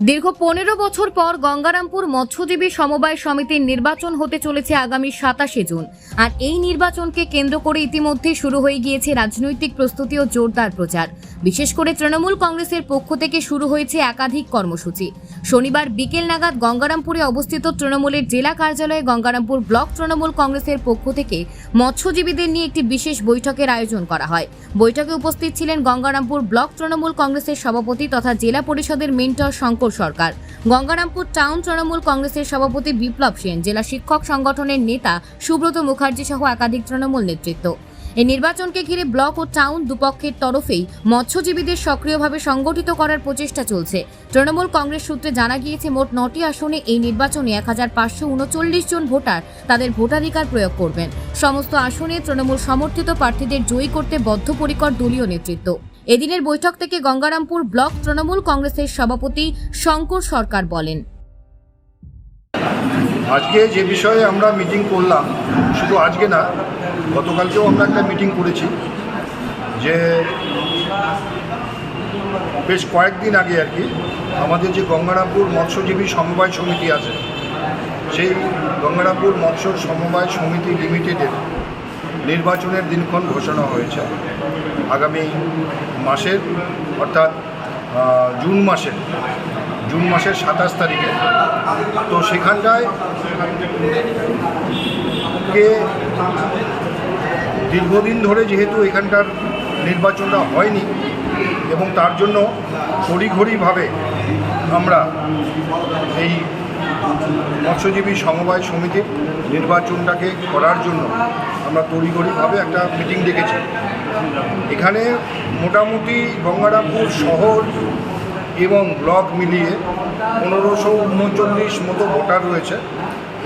দীর্ঘ পনেরো বছর পর গঙ্গারামপুর মৎস্যজীবী সমবায় সমিতির নির্বাচন হতে চলেছে আগামী সাতাশে জুন। আর এই নির্বাচনকে কেন্দ্র করে ইতিমধ্যে শুরু হয়ে গিয়েছে রাজনৈতিক প্রস্তুতি ও জোরদার প্রচার। বিশেষ করে তৃণমূল কংগ্রেসের পক্ষ থেকে শুরু হয়েছে একাধিক কর্মসূচি। শনিবার বিকেল নাগাদ গঙ্গারামপুরে অবস্থিত তৃণমূলের জেলা কার্যালয়ে গঙ্গারামপুর ব্লক তৃণমূল কংগ্রেসের পক্ষ থেকে মৎস্যজীবীদের নিয়ে একটি বিশেষ বৈঠকের আয়োজন করা হয়। বৈঠকে উপস্থিত ছিলেন গঙ্গারামপুর ব্লক তৃণমূল কংগ্রেসের সভাপতি তথা জেলা পরিষদের মেন্টর শঙ্কর সরকার। গঙ্গারামপুর টাউন তৃণমূল কংগ্রেসের সভাপতি বিপ্লব সেন, জেলা শিক্ষক সংগঠনের নেতা সুব্রত মুখার্জি সহ একাধিক তৃণমূল নেতৃত্ব। এই নির্বাচনকে ঘিরে ব্লক ও টাউন দুপক্ষের তরফেই মৎস্যজীবীদের সক্রিয়ভাবে সংগঠিত করার প্রচেষ্টা চলছে। তৃণমূল কংগ্রেস সূত্রে জানা গিয়েছে, মোট নটি আসনে এই নির্বাচনে এক হাজার পাঁচশো উনচল্লিশ জন ভোটার তাদের ভোটাধিকার প্রয়োগ করবেন। সমস্ত আসনে তৃণমূল সমর্থিত প্রার্থীদের জয়ী করতে বদ্ধপরিকর দলীয় নেতৃত্ব। এদিনের বৈঠক থেকে গঙ্গারামপুর ব্লক তৃণমূল কংগ্রেসের সভাপতি শঙ্কর সরকার বলেন। আজকে যে বিষয়ে আমরা মিটিং করলাম, শুধু আজকে না, গতকালকেও আমরা একটা মিটিং করেছি যে বেশ কয়েকদিন আগে আর কি আমাদের যে গঙ্গারামপুর মৎস্যজীবী সমবায় সমিতি আছে, সেই গঙ্গারামপুর মৎস্য সমবায় সমিতি লিমিটেডের নির্বাচনের দিনক্ষণ ঘোষণা হয়েছে। আগামী মাসের, অর্থাৎ জুন মাসের জুন মাসের সাতাশ তারিখে। তো সেখানটায় কে দীর্ঘদিন ধরে যেহেতু এখানকার নির্বাচনটা হয়নি এবং তার জন্য তড়িঘড়িভাবে আমরা এই মৎস্যজীবী সমবায় সমিতির নির্বাচনটাকে করার জন্য আমরা তড়িঘড়িভাবে একটা মিটিং ডেকেছি। এখানে মোটামুটি গঙ্গারামপুর শহর এবং ব্লক মিলিয়ে পনেরোশো উনচল্লিশ মতো ভোটার রয়েছে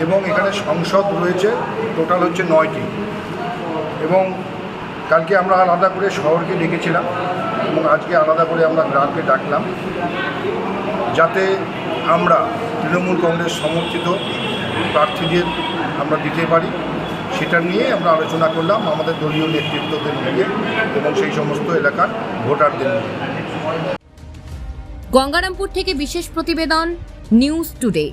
এবং এখানে সংসদ রয়েছে টোটাল হচ্ছে নয়টি। এবং কালকে আমরা আলাদা করে শহরকে ডেকেছিলাম এবং আজকে আলাদা করে আমরা গ্রামকে ডাকলাম। যাতে আমরা তৃণমূল কংগ্রেস সমর্থিত প্রার্থীদের আমরা দিতে পারি। সেটা নিয়ে আমরা আলোচনা করলাম আমাদের দলীয় নেতৃত্বদের নিয়ে এবং সেই সমস্ত এলাকার ভোটারদের নিয়ে। গঙ্গারামপুর থেকে বিশেষ প্রতিবেদন, নিউজ টুডে।